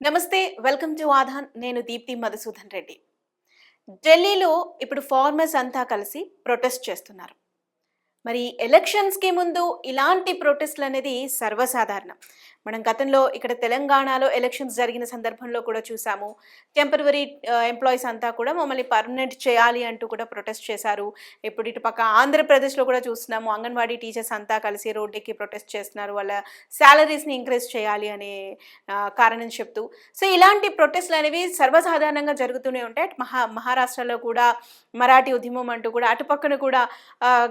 నమస్తే welcome to ఆధాన్. నేను దీప్తి మధుసూదన్ రెడ్డి. ఢిల్లీలో ఇప్పుడు ఫార్మర్స్ అంతా కలిసి ప్రొటెస్ట్ చేస్తున్నారు. మరి ఎలక్షన్స్కి ముందు ఇలాంటి ప్రొటెస్ట్లు అనేది సర్వసాధారణం. మనం గతంలో ఇక్కడ తెలంగాణలో ఎలక్షన్స్ జరిగిన సందర్భంలో కూడా చూసాము. టెంపరవరీ ఎంప్లాయీస్ అంతా కూడా మమ్మల్ని పర్మనెంట్ చేయాలి అంటూ కూడా ప్రొటెస్ట్ చేశారు. ఇప్పుడు ఇటు పక్క ఆంధ్రప్రదేశ్లో కూడా చూస్తున్నాము. అంగన్వాడీ టీచర్స్ అంతా కలిసి రోడ్డెక్కి ప్రొటెస్ట్ చేస్తున్నారు. వాళ్ళ శాలరీస్ని ఇంక్రీజ్ చేయాలి అనే కారణం చెప్తూ. సో ఇలాంటి ప్రొటెస్ట్లు అనేవి సర్వసాధారణంగా జరుగుతూనే ఉంటాయి. అటు మహా మహారాష్ట్రలో కూడా మరాఠీ ఉద్యమం అంటూ కూడా అటుపక్కన కూడా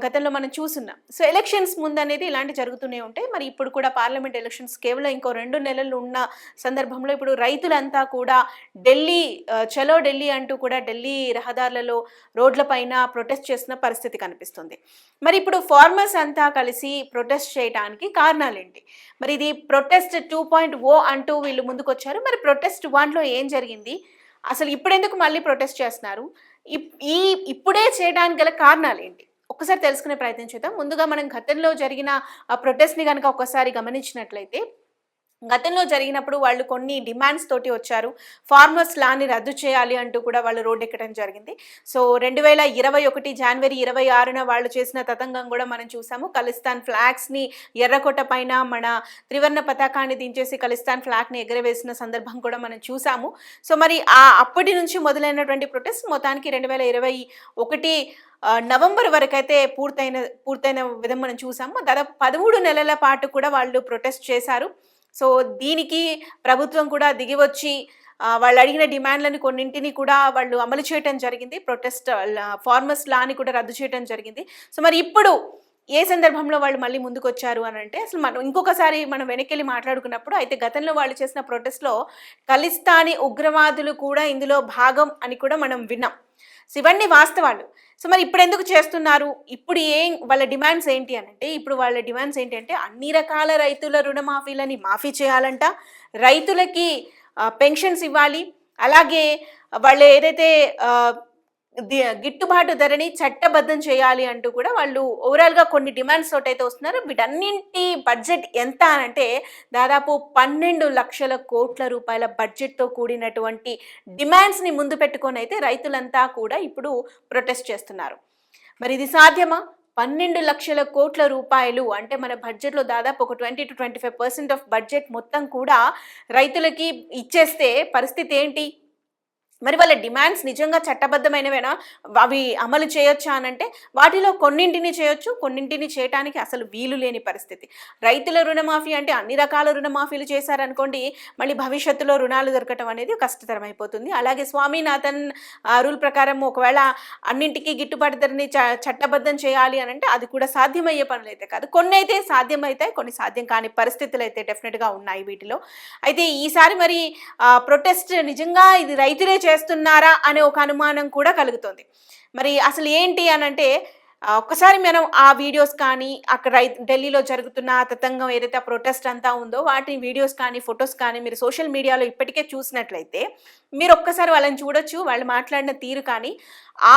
గతంలో మనం చూస్తున్నాం. సో ఎలక్షన్స్ ముందు అనేది ఇలాంటి జరుగుతూనే ఉంటాయి. మరి ఇప్పుడు కూడా పార్లమెంట్ ఎలక్షన్స్ కేవలం ఇంకో రెండు నెలలు ఉన్న సందర్భంలో ఇప్పుడు రైతులంతా కూడా ఢిల్లీ చలో ఢిల్లీ అంటూ కూడా ఢిల్లీ రహదారులలో రోడ్లపైన ప్రొటెస్ట్ చేస్తున్న పరిస్థితి కనిపిస్తుంది. మరి ఇప్పుడు ఫార్మర్స్ అంతా కలిసి ప్రొటెస్ట్ చేయడానికి కారణాలు ఏంటి మరి ఇది ప్రొటెస్ట్ టూ పాయింట్ ఓ అంటూ వీళ్ళు ముందుకొచ్చారు. మరి ప్రొటెస్ట్ వన్లో ఏం జరిగింది? అసలు ఇప్పుడెందుకు మళ్ళీ ప్రొటెస్ట్ చేస్తున్నారు? ఇప్- ఈ ఇప్పుడే చేయడానికి గల కారణాలు ఏంటి ఒక్కసారి తెలుసుకునే ప్రయత్నం చేద్దాం. ముందుగా మనం గతంలో జరిగిన ఆ ప్రొటెస్ట్ని కనుక ఒక్కసారి గమనించినట్లయితే గతంలో జరిగినప్పుడు వాళ్ళు కొన్ని డిమాండ్స్ తోటి వచ్చారు. ఫార్మర్స్ లాని రద్దు చేయాలి అంటూ కూడా వాళ్ళు రోడ్డు ఎక్కడం జరిగింది. సో రెండు వేల ఇరవై ఒకటి జనవరి ఇరవై ఆరున వాళ్ళు చేసిన తతంగం కూడా మనం చూసాము. ఖలిస్తాన్ ఫ్లాగ్స్ని ఎర్రకోట పైన మన త్రివర్ణ పతాకాన్ని దించేసి ఖలిస్తాన్ ఫ్లాగ్ని ఎగరవేసిన సందర్భం కూడా మనం చూసాము. సో మరి ఆ అప్పటి నుంచి మొదలైనటువంటి ప్రొటెస్ట్ మొత్తానికి రెండు వేల ఇరవై ఒకటి నవంబర్ వరకు అయితే పూర్తయిన పూర్తయిన విధం మనం చూసాము. దాదాపు పదమూడు నెలల పాటు కూడా వాళ్ళు ప్రొటెస్ట్ చేశారు. సో దీనికి ప్రభుత్వం కూడా దిగివచ్చి వాళ్ళు అడిగిన డిమాండ్లను కొన్నింటిని కూడా వాళ్ళు అమలు చేయటం జరిగింది. ప్రొటెస్ట్ ఫార్మర్స్ లాని కూడా రద్దు చేయటం జరిగింది. సో మరి ఇప్పుడు ఏ సందర్భంలో వాళ్ళు మళ్ళీ ముందుకు వచ్చారు అని అంటే అసలు మనం ఇంకొకసారి మనం వెనకెళ్ళి మాట్లాడుకున్నప్పుడు అయితే గతంలో వాళ్ళు చేసిన ప్రొటెస్ట్లో ఖలిస్తానీ ఉగ్రవాదులు కూడా ఇందులో భాగం అని కూడా మనం విన్నాం. సో ఇవన్నీ వాస్తవాలు. సో మరి ఇప్పుడు ఎందుకు చేస్తున్నారు? ఇప్పుడు ఏం వాళ్ళ డిమాండ్స్ ఏంటి అని అంటే ఇప్పుడు వాళ్ళ డిమాండ్స్ ఏంటంటే అన్ని రకాల రైతుల రుణమాఫీలని మాఫీ చేయాలంట. రైతులకి పెన్షన్స్ ఇవ్వాలి. అలాగే వాళ్ళు ఏదైతే గిట్టుబాటు ధరని చట్టబద్ధం చేయాలి అంటూ కూడా వాళ్ళు ఓవరాల్గా కొన్ని డిమాండ్స్ తోటి అయితే వస్తున్నారు. వీటన్నింటి బడ్జెట్ ఎంత అని అంటే దాదాపు పన్నెండు లక్షల కోట్ల రూపాయల బడ్జెట్తో కూడినటువంటి డిమాండ్స్ని ముందు పెట్టుకొని అయితే రైతులంతా కూడా ఇప్పుడు ప్రొటెస్ట్ చేస్తున్నారు. మరి ఇది సాధ్యమా? పన్నెండు లక్షల కోట్ల రూపాయలు అంటే మన బడ్జెట్లో దాదాపు ఒక twenty two twenty five percent of budget మొత్తం కూడా రైతులకి ఇచ్చేస్తే పరిస్థితి ఏంటి? మరి వాళ్ళ డిమాండ్స్ నిజంగా చట్టబద్ధమైనవేనా? అవి అమలు చేయొచ్చా అనంటే వాటిలో కొన్నింటిని చేయొచ్చు కొన్నింటిని చేయటానికి అసలు వీలు లేని పరిస్థితి. రైతుల రుణమాఫీ అంటే అన్ని రకాల రుణమాఫీలు చేశారనుకోండి మళ్ళీ భవిష్యత్తులో రుణాలు దొరకటం అనేది కష్టతరం అయిపోతుంది అలాగే స్వామినాథన్ రూల్ ప్రకారం ఒకవేళ అన్నింటికీ గిట్టుబాటు ధరని చ- చట్టబద్ధం చేయాలి అని అంటే అది కూడా సాధ్యమయ్యే పనులు అయితే కాదు. కొన్ని అయితే సాధ్యమవుతాయి కొన్ని సాధ్యం కాని పరిస్థితులు అయితే డెఫినెట్గా ఉన్నాయి వీటిలో. అయితే ఈసారి మరి ప్రొటెస్ట్ నిజంగా ఇది రైతులే చేస్తున్నారా అనే ఒక అనుమానం కూడా కలుగుతుంది. మరి అసలు ఏంటి అని అంటే ఒక్కసారి మనం ఆ వీడియోస్ కానీ అక్కడ రై ఢిల్లీలో జరుగుతున్న తతంగం ఏదైతే ఆ ప్రొటెస్ట్ అంతా ఉందో వాటి వీడియోస్ కానీ ఫొటోస్ కానీ మీరు సోషల్ మీడియాలో ఇప్పటికే చూసినట్లయితే మీరు ఒక్కసారి వాళ్ళని చూడొచ్చు వాళ్ళు మాట్లాడిన తీరు కానీ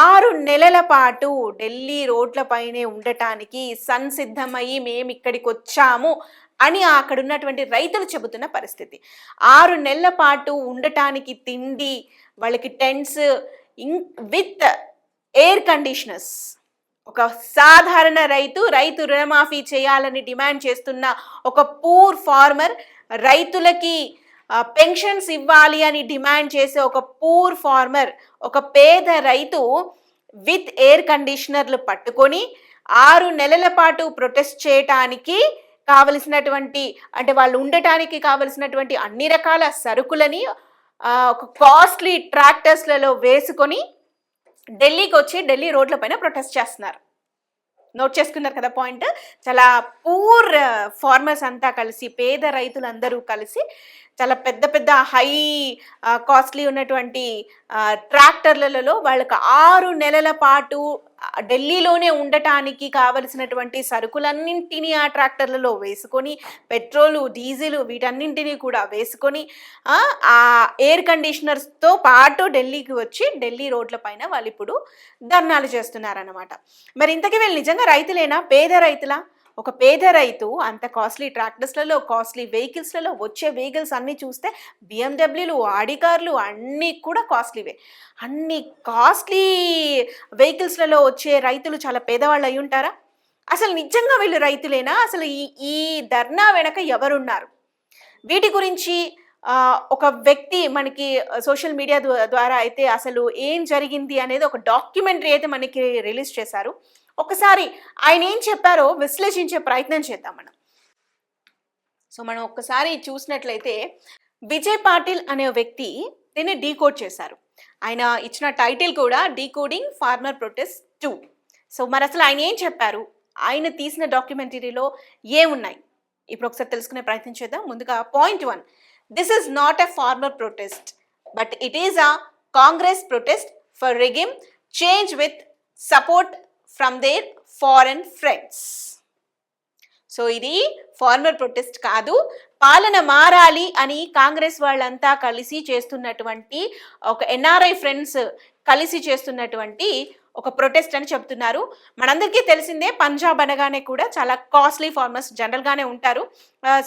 ఆరు నెలల పాటు ఢిల్లీ రోడ్లపైనే ఉండటానికి సంసిద్ధమయ్యి మేము ఇక్కడికి వచ్చాము అని అక్కడ ఉన్నటువంటి రైతులు చెబుతున్న పరిస్థితి. ఆరు నెలల పాటు ఉండటానికి తిండి వాళ్ళకి టెంట్స్ ఇం విత్ ఎయిర్ కండిషనర్స్. ఒక సాధారణ రైతు రైతు రుణమాఫీ చేయాలని డిమాండ్ చేస్తున్న ఒక పూర్ ఫార్మర్ రైతులకి పెన్షన్స్ ఇవ్వాలి అని డిమాండ్ చేసే ఒక పూర్ ఫార్మర్ ఒక పేద రైతు విత్ ఎయిర్ కండిషనర్లు పట్టుకొని ఆరు నెలల పాటు ప్రొటెస్ట్ చేయటానికి కావలసినటువంటి అంటే వాళ్ళు ఉండటానికి కావలసినటువంటి అన్ని రకాల సరుకులని ఒక కాస్ట్లీ ట్రాక్టర్స్లలో వేసుకొని ఢిల్లీకి వచ్చి ఢిల్లీ రోడ్లపైన ప్రొటెస్ట్ చేస్తున్నారు. నోట్ చేసుకున్నారు కదా పాయింట్? చాలా పూర్ ఫార్మర్స్ అంతా కలిసి పేద రైతులందరూ కలిసి చాలా పెద్ద పెద్ద హై కాస్ట్లీ ఉన్నటువంటి ట్రాక్టర్లలో వాళ్ళకి ఆరు నెలల పాటు ఢిల్లీలోనే ఉండటానికి కావలసినటువంటి సరుకులన్నింటినీ ఆ ట్రాక్టర్లలో వేసుకొని పెట్రోలు డీజిల్ వీటన్నింటినీ కూడా వేసుకొని ఆ, ఎయిర్ కండిషనర్స్తో పాటు ఢిల్లీకి వచ్చి ఢిల్లీ రోడ్ల పైన వాళ్ళు ఇప్పుడు ధర్నాలు చేస్తున్నారన్నమాట. మరి ఇంతకీ వీళ్ళు నిజంగా రైతులేనా? పేద రైతులా? ఒక పేద రైతు అంత కాస్ట్లీ ట్రాక్టర్స్లలో కాస్ట్లీ వెహికల్స్లలో వచ్చే వెహికల్స్ అన్నీ చూస్తే బిఎండబ్ల్యూలు ఆడి కార్లు అన్నీ కూడా కాస్ట్లీవే. అన్ని కాస్ట్లీ వెహికల్స్లలో వచ్చే రైతులు చాలా పేదవాళ్ళు అయి ఉంటారా? అసలు నిజంగా వీళ్ళు రైతులేనా? అసలు ఈ ఈ ధర్నా వెనక ఎవరున్నారు? వీటి గురించి ఒక వ్యక్తి మనకి సోషల్ మీడియా ద్వారా అయితే అసలు ఏం జరిగింది అనేది ఒక డాక్యుమెంటరీ అయితే మనకి రిలీజ్ చేశారు. ఒకసారి ఆయన ఏం చెప్పారో విశ్లేషించే ప్రయత్నం చేద్దాం మనం. సో మనం ఒక్కసారి చూసినట్లయితే విజయ్ పాటిల్ అనే వ్యక్తి దీన్ని డీకోడ్ చేశారు. ఆయన ఇచ్చిన టైటిల్ కూడా decoding farmer protest two. So మరి అసలు ఆయన ఏం చెప్పారు? ఆయన తీసిన డాక్యుమెంటరీలో ఏమున్నాయి? ఇప్పుడు ఒకసారి తెలుసుకునే ప్రయత్నం చేద్దాం. ముందుగా point one. This is not a farmer protest but it is a Congress protest for regime change with support from their foreign friends so ఇది ఫార్మర్ ప్రొటెస్ట్ కాదు. పాలన మారాలి అని కాంగ్రెస్ వాళ్ళంతా కలిసి చేస్తున్నటువంటి ఒక ఎన్ఆర్ఐ ఫ్రెండ్స్ కలిసి చేస్తున్నటువంటి ఒక ప్రొటెస్ట్ అని చెప్తున్నారు. మనందరికీ తెలిసిందే పంజాబ్ అనగానే కూడా చాలా కాస్ట్లీ ఫార్మర్స్ జనరల్గానే ఉంటారు.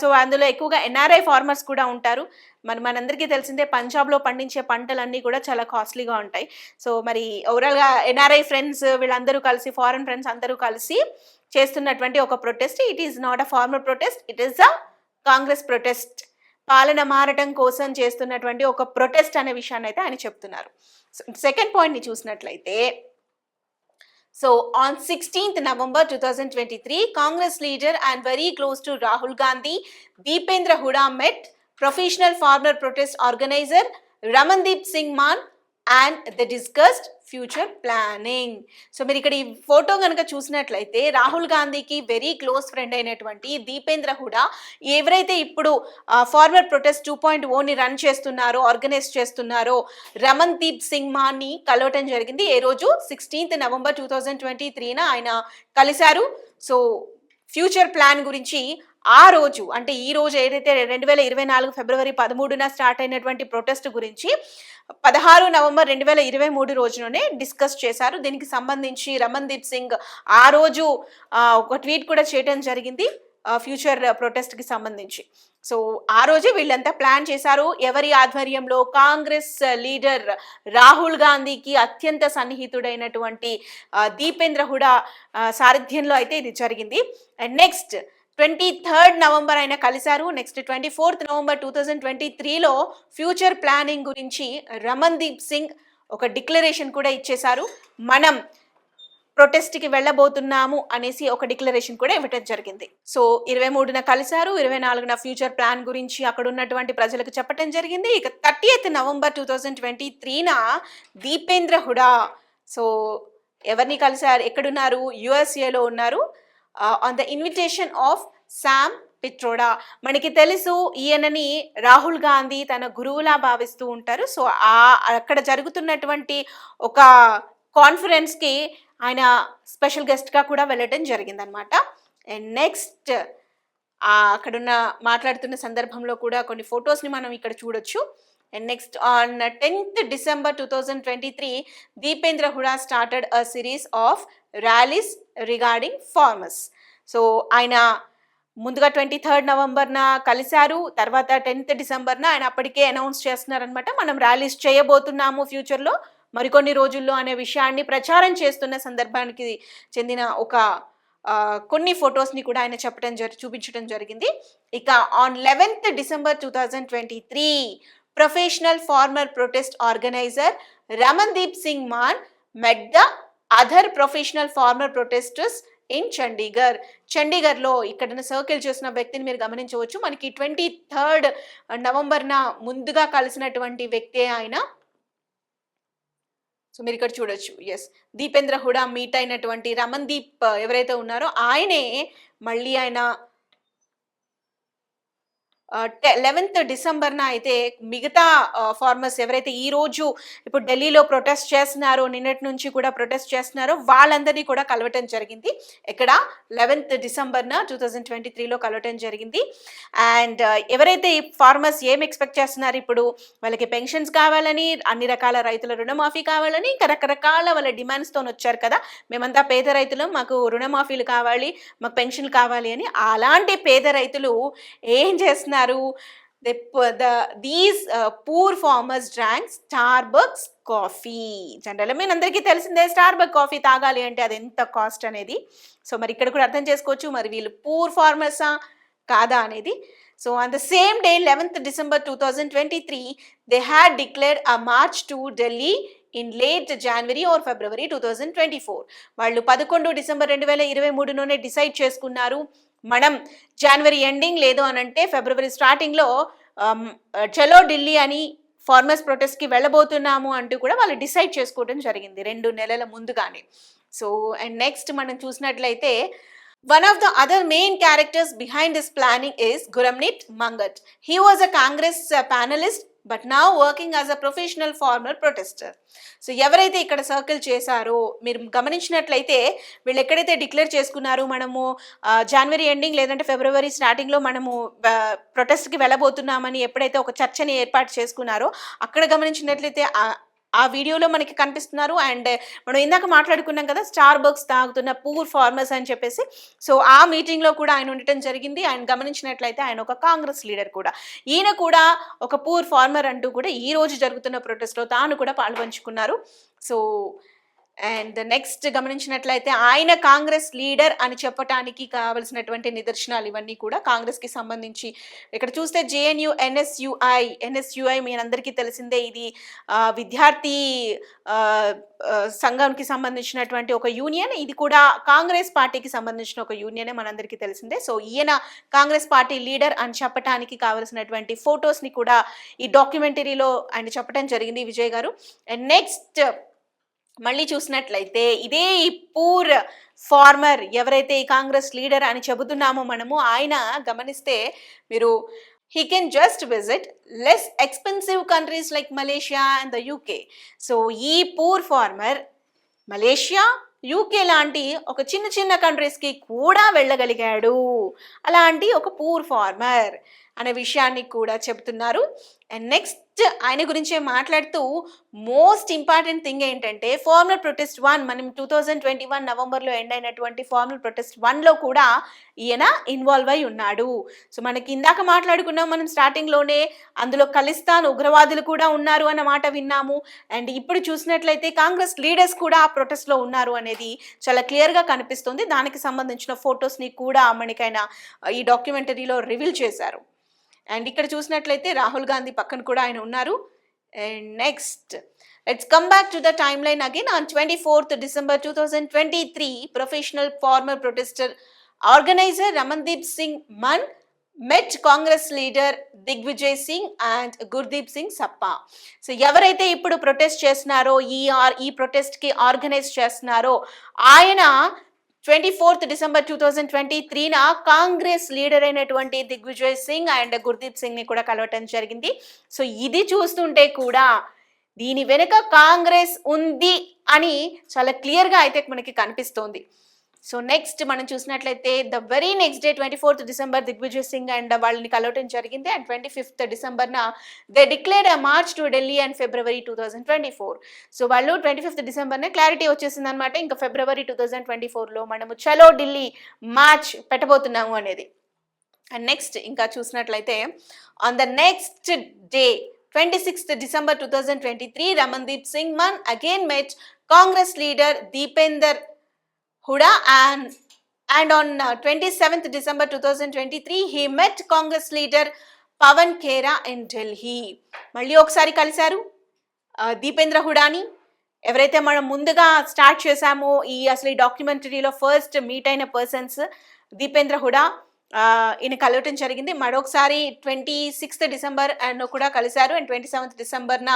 సో అందులో ఎక్కువగా ఎన్ఆర్ఐ ఫార్మర్స్ కూడా ఉంటారు. మరి మనందరికీ తెలిసిందే పంజాబ్లో పండించే పంటలన్నీ కూడా చాలా కాస్ట్లీగా ఉంటాయి. సో మరి ఓవరాల్గా ఎన్ఆర్ఐ ఫ్రెండ్స్ వీళ్ళందరూ కలిసి ఫారెన్ ఫ్రెండ్స్ అందరూ కలిసి చేస్తున్నటువంటి ఒక protest it is not a farmer protest it is a Congress protest పాలన మారటం కోసం చేస్తున్నటువంటి ఒక ప్రొటెస్ట్ అనే విషయాన్ని అయితే ఆయన చెప్తున్నారు. సెకండ్ పాయింట్ని చూసినట్లయితే So on 16th November 2023, Congress leader and very close to Rahul Gandhi, Deependra Huda met professional farmer protest organizer Ramandeep Singh Man and the discussed future planning so మీరు ఇక్కడ ఈ ఫోటో కనుక చూసినట్లయితే రాహుల్ గాంధీకి వెరీ క్లోజ్ ఫ్రెండ్ అయినటువంటి దీపేంద్ర హుడా ఎవరైతే ఇప్పుడు farmer protest two point ఓని రన్ చేస్తున్నారో ఆర్గనైజ్ చేస్తున్నారో రమన్ దీప్ సింగ్ మాని కలవటం జరిగింది. ఏ రోజు? Sixteenth November two thousand twenty త్రీన ఆయన కలిశారు. సో ఫ్యూచర్ ప్లాన్ గురించి ఆ రోజు అంటే ఈ రోజు ఏదైతే రెండు వేల ఇరవై నాలుగు ఫిబ్రవరి పదమూడున స్టార్ట్ అయినటువంటి ప్రొటెస్ట్ గురించి పదహారు నవంబర్ రెండు వేల ఇరవై మూడు రోజులోనే డిస్కస్ చేశారు. దీనికి సంబంధించి రమన్దీప్ సింగ్ ఆ రోజు ఒక ట్వీట్ కూడా చేయడం జరిగింది ఫ్యూచర్ ప్రొటెస్ట్కి సంబంధించి. సో ఆ రోజే వీళ్ళంతా ప్లాన్ చేశారు. ఎవరి ఆధ్వర్యంలో కాంగ్రెస్ లీడర్ రాహుల్ గాంధీకి అత్యంత సన్నిహితుడైనటువంటి దీపేంద్ర హుడా సారథ్యంలో అయితే ఇది జరిగింది. And next twenty third November ఆయన కలిశారు. Next twenty fourth November two thousand twenty త్రీలో ఫ్యూచర్ ప్లానింగ్ గురించి రమన్దీప్ సింగ్ ఒక డిక్లరేషన్ కూడా ఇచ్చేశారు. మనం ప్రొటెస్ట్కి వెళ్ళబోతున్నాము అనేసి ఒక డిక్లరేషన్ కూడా ఇవ్వటం జరిగింది. సో ఇరవై మూడున కలిశారు ఇరవై నాలుగున ఫ్యూచర్ ప్లాన్ గురించి అక్కడ ఉన్నటువంటి ప్రజలకు చెప్పటం జరిగింది. ఇక thirty eighth November two thousand twenty త్రీన Deepender Hooda so ఎవరిని కలిశారు ఎక్కడున్నారు యుఎస్ఏలో ఉన్నారు. On the invitation of Sam Pitroda మనకి తెలుసు ఈయనని రాహుల్ గాంధీ తన గురువులా భావిస్తూ ఉంటారు. సో ఆ అక్కడ జరుగుతున్నటువంటి ఒక కాన్ఫరెన్స్కి ఆయన స్పెషల్ గెస్ట్గా కూడా వెళ్ళటం జరిగిందనమాట అండ్ నెక్స్ట్ అక్కడున్న మాట్లాడుతున్న సందర్భంలో కూడా కొన్ని ఫొటోస్ని మనం ఇక్కడ చూడొచ్చు. And next on tenth December two thousand twenty three Deepender Hooda started a series of rallies regarding farmers so ఆయన ముందుగా ట్వంటీ థర్డ్ నవంబర్న కలిశారు తర్వాత టెన్త్ డిసెంబర్న ఆయన అప్పటికే అనౌన్స్ చేస్తున్నారనమాట మనం ర్యాలీస్ చేయబోతున్నాము ఫ్యూచర్లో. మరికొన్ని రోజుల్లో అనే విషయాన్ని ప్రచారం చేస్తున్న సందర్భానికి చెందిన ఒక కొన్ని ఫొటోస్ని కూడా ఆయన చెప్పడం జరి చూపించడం జరిగింది. ఇక on eleventh December two thousand twenty three professional farmer protest organizer Ramandeep Singh Mann met the other professional farmer protesters in Chandigarh. చండీగర్లో ఇక్కడ సర్కిల్ చేసిన వ్యక్తిని మీరు గమనించవచ్చు. మనకి ట్వంటీ థర్డ్ నవంబర్న ముందుగా కలిసినటువంటి వ్యక్తే ఆయన. సో మీరు ఇక్కడ చూడొచ్చు. ఎస్ దీపేంద్ర హుడా మీట్ అయినటువంటి రమణ్దీప్ ఎవరైతే ఉన్నారో ఆయనే మళ్ళీ ఆయన లెవెన్త్ డిసెంబర్న అయితే మిగతా ఫార్మర్స్ ఎవరైతే ఈ రోజు ఇప్పుడు ఢిల్లీలో ప్రొటెస్ట్ చేస్తున్నారో నిన్నటి నుంచి కూడా ప్రొటెస్ట్ చేస్తున్నారో వాళ్ళందరినీ కూడా కలవటం జరిగింది. ఇక్కడ లెవెన్త్ డిసెంబర్న టూ థౌజండ్ ట్వంటీ త్రీలో కలవటం జరిగింది. అండ్ ఎవరైతే ఈ ఫార్మర్స్ ఏం ఎక్స్పెక్ట్ చేస్తున్నారు ఇప్పుడు? వాళ్ళకి పెన్షన్స్ కావాలని అన్ని రకాల రైతుల రుణమాఫీ కావాలని ఇంకా రకరకాల వాళ్ళ డిమాండ్స్తో వచ్చారు కదా. మేమంతా పేద రైతులు మాకు రుణమాఫీలు కావాలి మాకు పెన్షన్లు కావాలి అని అలాంటి పేద రైతులు ఏం చేస్తున్నారు? The these poor farmers drank Starbucks coffee general మీ అందరికీ తెలిసిందే స్టార్ బక్ కాఫీ తాగాలి అంటే అది ఎంత కాస్ట్ అనేది? సో మరి ఇక్కడ కూడా అర్థం చేసుకోవచ్చు. మరి వీళ్ళు పూర్ ఫార్మర్సా కాదా అనేది? So on the same day eleventh December two thousand twenty three they had declared a march to Delhi in late January or February two thousand twenty four వాళ్ళు పదకొండు డిసెంబర్ రెండు వేల ఇరవై మూడులోనే డిసైడ్ చేసుకున్నారు. మనం జనవరి ఎండింగ్ లేదు అని అంటే ఫిబ్రవరి స్టార్టింగ్లో um, చలో ఢిల్లీ అని ఫార్మర్స్ ప్రొటెస్ట్కి వెళ్ళబోతున్నాము అంటూ కూడా వాళ్ళు డిసైడ్ చేసుకోవడం జరిగింది రెండు నెలల ముందుగానే. సో అండ్ నెక్స్ట్ మనం చూసినట్లయితే one of the other main characters behind this planning is Gurmanit Mangat he was a Congress panelist but now working as a professional farmer protester so ఎవరైతే ఇక్కడ సర్కిల్ చేశారో మీరు గమనించినట్లయితే వీళ్ళు ఎక్కడైతే డిక్లేర్ చేసుకున్నారో మనము జనవరి ఎండింగ్ లేదంటే ఫిబ్రవరి స్టార్టింగ్లో మనము ప్రొటెస్ట్కి వెళ్ళబోతున్నామని ఎప్పుడైతే ఒక చర్చని ఏర్పాటు చేసుకున్నారో అక్కడ గమనించినట్లయితే ఆ వీడియోలో మనకి కనిపిస్తున్నారు. అండ్ మనం ఇందాక మాట్లాడుకున్నాం కదా స్టార్ బర్గ్స్ తాగుతున్న పూర్ ఫార్మర్స్ అని చెప్పేసి. సో ఆ మీటింగ్లో కూడా ఆయన ఉండటం జరిగింది. ఆయన గమనించినట్లయితే ఆయన ఒక కాంగ్రెస్ లీడర్ కూడా. ఈయన కూడా ఒక పూర్ ఫార్మర్ అంటూ కూడా ఈ రోజు జరుగుతున్న ప్రొటెస్ట్లో తాను కూడా పాల్పంచుకున్నారు. సో అండ్ నెక్స్ట్ గమనించినట్లయితే ఆయన కాంగ్రెస్ లీడర్ అని చెప్పటానికి కావలసినటువంటి నిదర్శనాలు ఇవన్నీ కూడా కాంగ్రెస్కి సంబంధించి. ఇక్కడ చూస్తే జేఎన్యు ఎన్ఎస్యుఐ ఎన్ఎస్యుఐ మీ అందరికీ తెలిసిందే ఇది విద్యార్థి సంఘంకి సంబంధించినటువంటి ఒక యూనియన్. ఇది కూడా కాంగ్రెస్ పార్టీకి సంబంధించిన ఒక యూనియనే మనందరికీ తెలిసిందే. సో ఈయన కాంగ్రెస్ పార్టీ లీడర్ అని చెప్పటానికి కావలసినటువంటి ఫొటోస్ని కూడా ఈ డాక్యుమెంటరీలో ఆయన చెప్పడం జరిగింది విజయ్ గారు. అండ్ నెక్స్ట్ మళ్ళీ చూసినట్లయితే ఇదే ఈ పూర్ ఫార్మర్ ఎవరైతే ఈ కాంగ్రెస్ లీడర్ అని చెబుతున్నామో మనము ఆయన గమనిస్తే మీరు he can just visit less expensive countries like Malaysia and the UK so ఈ పూర్ ఫార్మర్ మలేషియా యూకే లాంటి ఒక చిన్న చిన్న కంట్రీస్కి కూడా వెళ్ళగలిగాడు. అలాంటి ఒక పూర్ ఫార్మర్. అనే విషయాన్ని కూడా చెప్తున్నారు. అండ్ నెక్స్ట్ ఆయన గురించి మాట్లాడుతూ మోస్ట్ ఇంపార్టెంట్ థింగ్ ఏంటంటే ఫార్మల్ ప్రొటెస్ట్ వన్ మనం టూ థౌజండ్ ట్వంటీ వన్ నవంబర్లో ఎండ్ అయినటువంటి ఫార్మల్ ప్రొటెస్ట్ వన్లో కూడా ఈయన ఇన్వాల్వ్ అయి ఉన్నాడు. సో మనకి ఇందాక మాట్లాడుకున్నాం మనం స్టార్టింగ్లోనే అందులో ఖలిస్తాన్ ఉగ్రవాదులు కూడా ఉన్నారు అన్న మాట విన్నాము. అండ్ ఇప్పుడు చూసినట్లయితే కాంగ్రెస్ లీడర్స్ కూడా ఆ ప్రొటెస్ట్లో ఉన్నారు అనేది చాలా క్లియర్గా కనిపిస్తుంది. దానికి సంబంధించిన ఫొటోస్ని కూడా మనకైనా ఈ డాక్యుమెంటరీలో రివీల్ చేశారు. అండ్ ఇక్కడ చూసినట్లయితే రాహుల్ గాంధీ పక్కన కూడా ఆయన ఉన్నారు. And next let's come back to the time again on twenty fourth December two thousand twenty three professional farmer protester organizer Ramandeep Singh Mann met Congress leader Digvijay Singh and Gurdeep Singh Sappa so ఎవరైతే ఇప్పుడు protest చేస్తున్నారో ఈ are ఈ ప్రొటెస్ట్కి organise చేస్తున్నారో ఆయన twenty fourth December two thousand twenty త్రీన Congress leader అయినటువంటి Digvijay Singh and Gurdeep సింగ్ని కూడా కలవటం జరిగింది. సో ఇది చూస్తుంటే కూడా దీని వెనుక కాంగ్రెస్ ఉంది అని చాలా క్లియర్గా అయితే మనకి కనిపిస్తోంది. సో నెక్స్ట్ మనం చూసినట్లయితే the very next day twenty fourth December Digvijay Singh and వాళ్ళని కలవటం జరిగింది. And twenty fifth డిసెంబర్న they declared a march to Delhi and February two thousand twenty four so వాళ్ళు ట్వంటీ ఫిఫ్త్ డిసెంబర్నే క్లారిటీ వచ్చేసింది అనమాట ఇంకా ఫిబ్రవరి టూ థౌజండ్ ట్వంటీ ఫోర్లో మనము చలో ఢిల్లీ మార్చ్ పెట్టబోతున్నాము అనేది. అండ్ నెక్స్ట్ ఇంకా చూసినట్లయితే on the next day twenty sixth December two thousand twenty three Ramandeep Singh Mann again met Congress leader Deepender Hooda and and on twenty seventh December two thousand twenty three he met Congress leader Pawan Khera in Delhi మళ్ళీ ఒకసారి కలిశారు uh, Deependra హుడాని ఎవరైతే మనం ముందుగా start చేశామో ఈ అసలు ఈ డాక్యుమెంటరీలో ఫస్ట్ మీట్ అయిన పర్సన్స్ దీపేంద్ర హుడా ఈయన కలవటం జరిగింది. మరొకసారి ట్వంటీ సిక్స్త్ డిసెంబర్ అండ్ కూడా కలిశారు. అండ్ ట్వంటీ సెవెంత్ డిసెంబర్న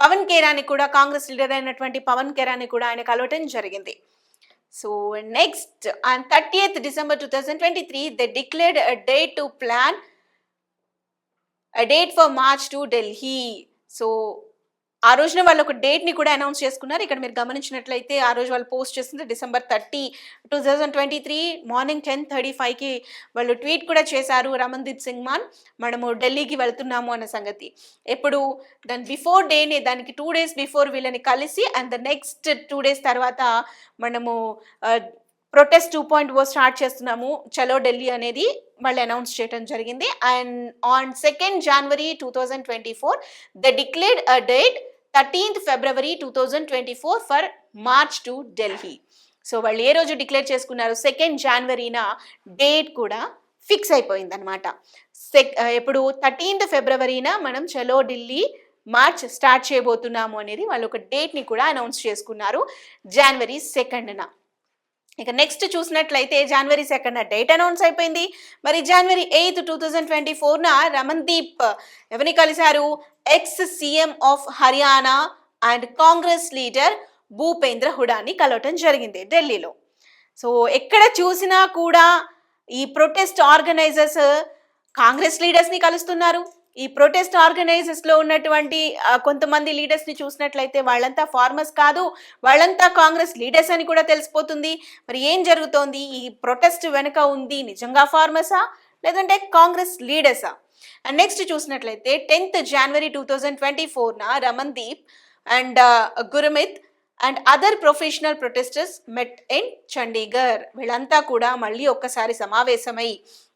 పవన్ కేరాని కూడా కాంగ్రెస్ లీడర్ అయినటువంటి పవన్ కేరాని కూడా ఆయన కలవటం జరిగింది. So next, on 30th December 2023, they declared a date to plan, a date for March to Delhi. So ఆ రోజున వాళ్ళు ఒక డేట్ని కూడా అనౌన్స్ చేసుకున్నారు. ఇక్కడ మీరు గమనించినట్లయితే ఆ రోజు వాళ్ళు పోస్ట్ చేసింది December thirty two thousand twenty three morning ten thirty ఫైవ్కి వాళ్ళు ట్వీట్ కూడా చేశారు రమన్దీప్ సింగ్ మాన్ మనము ఢిల్లీకి వెళ్తున్నాము అన్న సంగతి. ఎప్పుడు? దాని బిఫోర్ డేనే దానికి టూ డేస్ బిఫోర్ వీళ్ళని కలిసి and the next two days తర్వాత మనము protest two point O start చేస్తున్నాము. చలో ఢిల్లీ అనేది వాళ్ళు అనౌన్స్ చేయడం జరిగింది. And on second January two thousand twenty four the declared a date thirteenth February two thousand twenty four for march to Delhi. So వాళ్ళు ఏ రోజు డిక్లేర్ చేసుకున్నారు సెకండ్ జనవరిన డేట్ కూడా ఫిక్స్ అయిపోయింది అనమాట సెక్ ఇప్పుడు థర్టీన్త్ ఫిబ్రవరిన మనం చలో ఢిల్లీ మార్చ్ స్టార్ట్ చేయబోతున్నాము అనేది వాళ్ళు ఒక డేట్ని కూడా అనౌన్స్ చేసుకున్నారు జనవరి సెకండ్న ఇక నెక్స్ట్ చూసినట్లయితే జనవరి సెకండ్ డేట్ అనౌన్స్ అయిపోయింది. మరి January eighth two thousand twenty ఫోర్న Ramandeep ఎవరిని కలిశారు? Ex CM of Haryana and Congress leader Bhupinder హుడాని కలవటం జరిగింది ఢిల్లీలో. సో ఎక్కడ చూసినా కూడా ఈ ప్రొటెస్ట్ ఆర్గనైజర్స్ కాంగ్రెస్ లీడర్స్ని కలుస్తున్నారు. ఈ ప్రొటెస్ట్ ఆర్గనైజర్స్లో ఉన్నటువంటి కొంతమంది లీడర్స్ని చూసినట్లయితే వాళ్ళంతా ఫార్మర్స్ కాదు వాళ్ళంతా కాంగ్రెస్ లీడర్స్ అని కూడా తెలిసిపోతుంది. మరి ఏం జరుగుతోంది? ఈ ప్రొటెస్ట్ వెనుక ఉంది నిజంగా ఫార్మర్సా లేదంటే కాంగ్రెస్ లీడర్సా అండ్ నెక్స్ట్ చూసినట్లయితే tenth January two thousand twenty ఫోర్న Ramandeep and Gurmeet and other professional protesters met in Chandigarh వీళ్ళంతా కూడా మళ్ళీ ఒక్కసారి సమావేశమై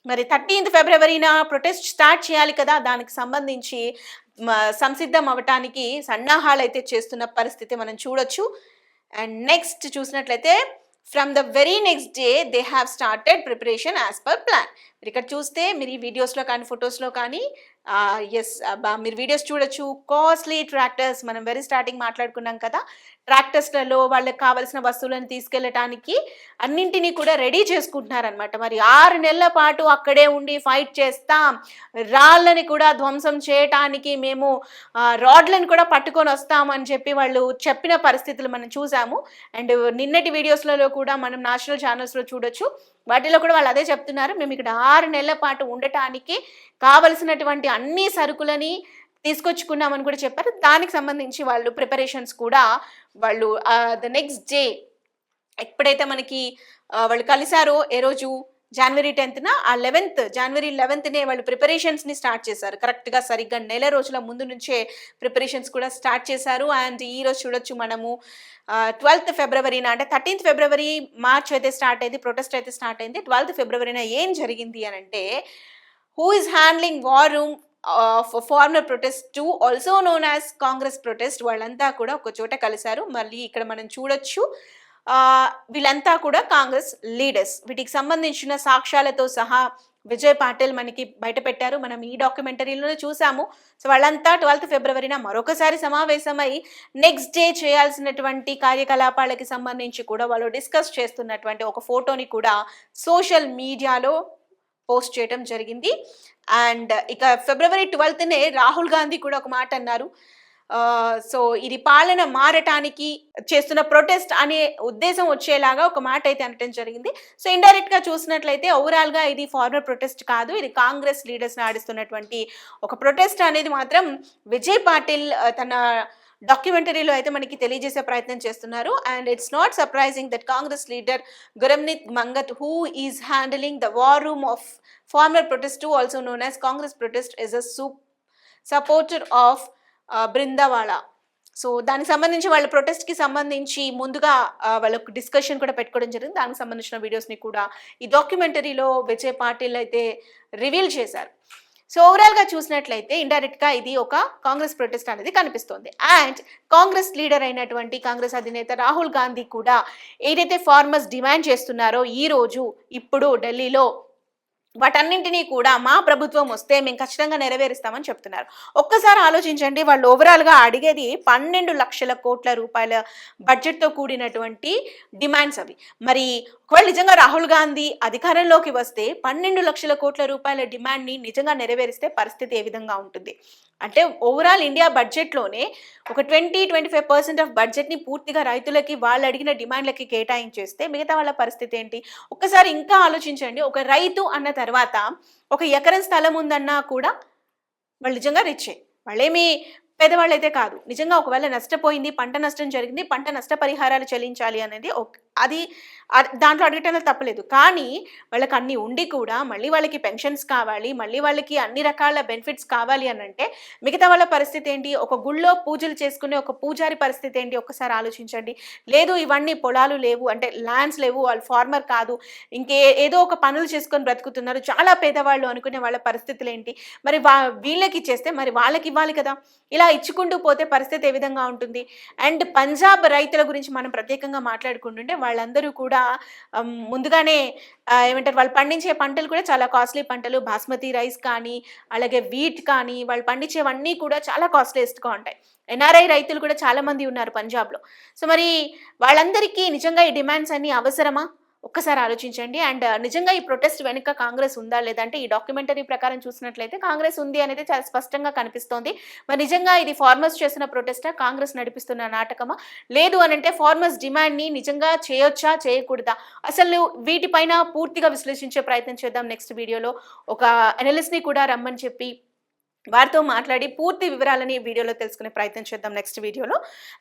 మరి థర్టీన్త్ ఫిబ్రవరిన ప్రొటెస్ట్ స్టార్ట్ చేయాలి కదా దానికి సంబంధించి సంసిద్ధం అవటానికి సన్నాహాలు అయితే చేస్తున్న పరిస్థితి మనం చూడొచ్చు. అండ్ నెక్స్ట్ చూసినట్లయితే from the very next day they have started preparation as per plan మీరు ఇక్కడ చూస్తే మీరు ఈ వీడియోస్లో కానీ ఫొటోస్లో కానీ ఎస్ మీరు వీడియోస్ చూడొచ్చు. కాస్ట్లీ ట్రాక్టర్స్ మనం వెరీ స్టార్టింగ్ మాట్లాడుకున్నాం కదా. ట్రాక్టర్స్లలో వాళ్ళకి కావాల్సిన వస్తువులను తీసుకెళ్ళటానికి అన్నింటినీ కూడా రెడీ చేసుకుంటున్నారనమాట మరి ఆరు నెలల పాటు అక్కడే ఉండి ఫైట్ చేస్తాం. రాళ్ళని కూడా ధ్వంసం చేయటానికి మేము రాడ్లను కూడా పట్టుకొని వస్తాం అని చెప్పి వాళ్ళు చెప్పిన పరిస్థితులు మనం చూసాము. అండ్ నిన్నటి వీడియోస్లలో కూడా మనం నేషనల్ ఛానల్స్లో చూడొచ్చు. వాటిలో కూడా వాళ్ళు అదే చెప్తున్నారు. మేము ఇక్కడ ఆరు నెలల పాటు ఉండటానికి కావలసినటువంటి అన్ని సరుకులని తీసుకొచ్చుకున్నామని కూడా చెప్పారు. దానికి సంబంధించి వాళ్ళు ప్రిపరేషన్స్ కూడా వాళ్ళు ద నెక్స్ట్ డే ఎప్పుడైతే మనకి వాళ్ళు కలిసారో ఏ రోజు? జనవరి టెన్త్న ఆ లెవెన్త్ జనవరి లెవెన్త్నే వాళ్ళు ప్రిపరేషన్స్ని స్టార్ట్ చేశారు. కరెక్ట్గా సరిగ్గా నెల రోజుల ముందు నుంచే ప్రిపరేషన్స్ కూడా స్టార్ట్ చేశారు. అండ్ ఈ రోజు చూడొచ్చు మనము ట్వెల్త్ ఫిబ్రవరిన అంటే థర్టీన్త్ ఫిబ్రవరి మార్చ్ అయితే స్టార్ట్ అయింది ప్రొటెస్ట్ అయితే స్టార్ట్ అయింది. ట్వెల్త్ ఫిబ్రవరిన ఏం జరిగింది అని అంటే who is handling war room farmer protest two also known as Congress protest వాళ్ళంతా కూడా ఒక చోట కలిశారు. మళ్ళీ ఇక్కడ మనం చూడొచ్చు వీళ్ళంతా కూడా కాంగ్రెస్ లీడర్స్. వీటికి సంబంధించిన సాక్ష్యాలతో సహా విజయ్ పాటిల్ మనకి బయట పెట్టారు మనం ఈ డాక్యుమెంటరీలోనే చూసాము. సో వాళ్ళంతా ట్వెల్త్ ఫిబ్రవరిన మరొకసారి సమావేశమై నెక్స్ట్ డే చేయాల్సినటువంటి కార్యకలాపాలకి సంబంధించి కూడా వాళ్ళు డిస్కస్ చేస్తున్నటువంటి ఒక ఫోటోని కూడా సోషల్ మీడియాలో పోస్ట్ చేయడం జరిగింది. అండ్ ఇక ఫిబ్రవరి ట్వెల్త్నే రాహుల్ గాంధీ కూడా ఒక మాట అన్నారు. సో ఇది పాలన మారటానికి చేస్తున్న ప్రొటెస్ట్ అనే ఉద్దేశం వచ్చేలాగా ఒక మాట అయితే అనటం జరిగింది. సో ఇండైరెక్ట్గా చూసినట్లయితే ఓవరాల్గా ఇది ఫార్మర్ ప్రొటెస్ట్ కాదు. ఇది కాంగ్రెస్ లీడర్స్ ఆడిస్తున్నటువంటి ఒక ప్రొటెస్ట్ అనేది మాత్రం విజయ్ పాటిల్ తన డాక్యుమెంటరీలో అయితే మనకి తెలియజేసే ప్రయత్నం చేస్తున్నారు. And it's not surprising that Congress leader Gurmanit Mangat who is handling the war room of farmer protest two also known as Congress protest is a super supporter of బృందవాళ. So దానికి సంబంధించి వాళ్ళ ప్రొటెస్ట్కి సంబంధించి ముందుగా వాళ్ళకు డిస్కషన్ కూడా పెట్టుకోవడం జరిగింది. దానికి సంబంధించిన వీడియోస్ని కూడా ఈ డాక్యుమెంటరీలో విజయ్ పాటిల్ అయితే రివీల్ చేశారు. సో ఓవరాల్గా చూసినట్లయితే ఇండైరెక్ట్గా ఇది ఒక కాంగ్రెస్ ప్రొటెస్ట్ అనేది కనిపిస్తుంది. అండ్ కాంగ్రెస్ లీడర్ అయినటువంటి కాంగ్రెస్ అధినేత రాహుల్ గాంధీ కూడా ఏదైతే ఫార్మర్స్ డిమాండ్ చేస్తున్నారో ఈ రోజు ఇప్పుడు ఢిల్లీలో వాటన్నింటినీ కూడా మా ప్రభుత్వం వస్తే మేము ఖచ్చితంగా నెరవేరుస్తామని చెప్తున్నారు. ఒక్కసారి ఆలోచించండి వాళ్ళు ఓవరాల్గా అడిగేది పన్నెండు లక్షల కోట్ల రూపాయల బడ్జెట్తో కూడినటువంటి డిమాండ్స్ అవి. మరి ఒకవేళ నిజంగా రాహుల్ గాంధీ అధికారంలోకి వస్తే పన్నెండు లక్షల కోట్ల రూపాయల డిమాండ్ని నిజంగా నెరవేరిస్తే పరిస్థితి ఏ విధంగా ఉంటుంది? అంటే ఓవరాల్ ఇండియా బడ్జెట్లోనే ఒక twenty twenty five percent of బడ్జెట్ని పూర్తిగా రైతులకి వాళ్ళు అడిగిన డిమాండ్లకి కేటాయించేస్తే మిగతా వాళ్ళ పరిస్థితి ఏంటి? ఒక్కసారి ఇంకా ఆలోచించండి. ఒక రైతు అన్న తర్వాత ఒక ఎకరం స్థలం ఉందన్నా కూడా వాళ్ళు నిజంగా రిచ్చే వాళ్ళేమి పేదవాళ్ళు అయితే కాదు. నిజంగా ఒకవేళ నష్టపోయింది పంట నష్టం జరిగింది పంట నష్టపరిహారాలు చెల్లించాలి అనేది అది దాంట్లో అడగటంలో తప్పలేదు. కానీ వాళ్ళకి అన్ని ఉండి కూడా మళ్ళీ వాళ్ళకి పెన్షన్స్ కావాలి మళ్ళీ వాళ్ళకి అన్ని రకాల బెనిఫిట్స్ కావాలి అని అంటే మిగతా వాళ్ళ పరిస్థితి ఏంటి? ఒక గుళ్ళో పూజలు చేసుకునే ఒక పూజారి పరిస్థితి ఏంటి? ఒక్కసారి ఆలోచించండి. లేదు ఇవన్నీ పొలాలు లేవు అంటే ల్యాండ్స్ లేవు వాళ్ళు ఫార్మర్ కాదు ఇంకే ఏదో ఒక పనులు చేసుకొని బ్రతుకుతున్నారు చాలా పేదవాళ్ళు అనుకునే వాళ్ళ పరిస్థితులు ఏంటి? మరి వా వీళ్ళకి ఇచ్చేస్తే మరి వాళ్ళకి ఇవ్వాలి కదా? ఇలా ఇచ్చుకుంటూ పోతే పరిస్థితి ఏ విధంగా ఉంటుంది? అండ్ పంజాబ్ రైతుల గురించి మనం ప్రత్యేకంగా మాట్లాడుకుంటుంటే వాళ్ళందరూ కూడా అమ్, ముందుగానే ఏమంటారు వాళ్ళు పండించే పంటలు కూడా చాలా కాస్ట్లీ పంటలు. బాస్మతి రైస్ కానీ అలాగే వీట్ కానీ వాళ్ళు పండించేవన్నీ కూడా చాలా కాస్ట్లీయెస్ట్గా ఉంటాయి. ఎన్ఆర్ఐ రైతులు కూడా చాలా మంది ఉన్నారు పంజాబ్లో. సో మరి వాళ్ళందరికీ నిజంగా ఈ డిమాండ్స్ అన్నీ అవసరమా? ఒక్కసారి ఆలోచించండి. అండ్ నిజంగా ఈ ప్రొటెస్ట్ వెనుక కాంగ్రెస్ ఉందా లేదంటే ఈ డాక్యుమెంటరీ ప్రకారం చూసినట్లయితే కాంగ్రెస్ ఉంది అనేది చాలా స్పష్టంగా కనిపిస్తోంది. మరి నిజంగా ఇది ఫార్మర్స్ చేసిన ప్రొటెస్టా? కాంగ్రెస్ నడిపిస్తున్న నాటకమా? లేదు అని అంటే ఫార్మర్స్ డిమాండ్ని నిజంగా చేయొచ్చా? చేయకూడదా? అసలు వీటిపైన పూర్తిగా విశ్లేషించే ప్రయత్నం చేద్దాం నెక్స్ట్ వీడియోలో. ఒక అనలిస్ట్ని కూడా రమ్మని చెప్పి వారితో మాట్లాడి పూర్తి వివరాలని ఈ వీడియోలో తెలుసుకునే ప్రయత్నం చేద్దాం నెక్స్ట్ వీడియోలో.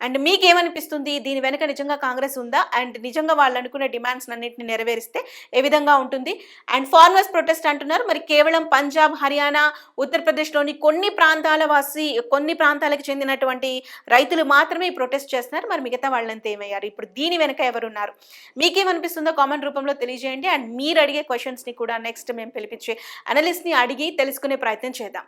అండ్ మీకు ఏమనిపిస్తుంది దీని వెనుక నిజంగా కాంగ్రెస్ ఉందా? అండ్ నిజంగా వాళ్ళు అనుకునే డిమాండ్స్ అన్నింటిని నెరవేరిస్తే ఏ విధంగా ఉంటుంది? అండ్ ఫార్మర్స్ ప్రొటెస్ట్ అంటున్నారు. మరి కేవలం పంజాబ్ హర్యానా ఉత్తరప్రదేశ్లోని కొన్ని ప్రాంతాల వాసి కొన్ని ప్రాంతాలకు చెందినటువంటి రైతులు మాత్రమే ఈ ప్రొటెస్ట్ చేస్తున్నారు. మరి మిగతా వాళ్ళంతా ఏమయ్యారు? ఇప్పుడు దీని వెనుక ఎవరున్నారు? మీకేమనిపిస్తుందో కామెంట్ రూపంలో తెలియజేయండి. అండ్ మీరు అడిగే క్వశ్చన్స్ని కూడా నెక్స్ట్ మేము పిలిపించే అనలిస్ట్ని అడిగి తెలుసుకునే ప్రయత్నం చేద్దాం.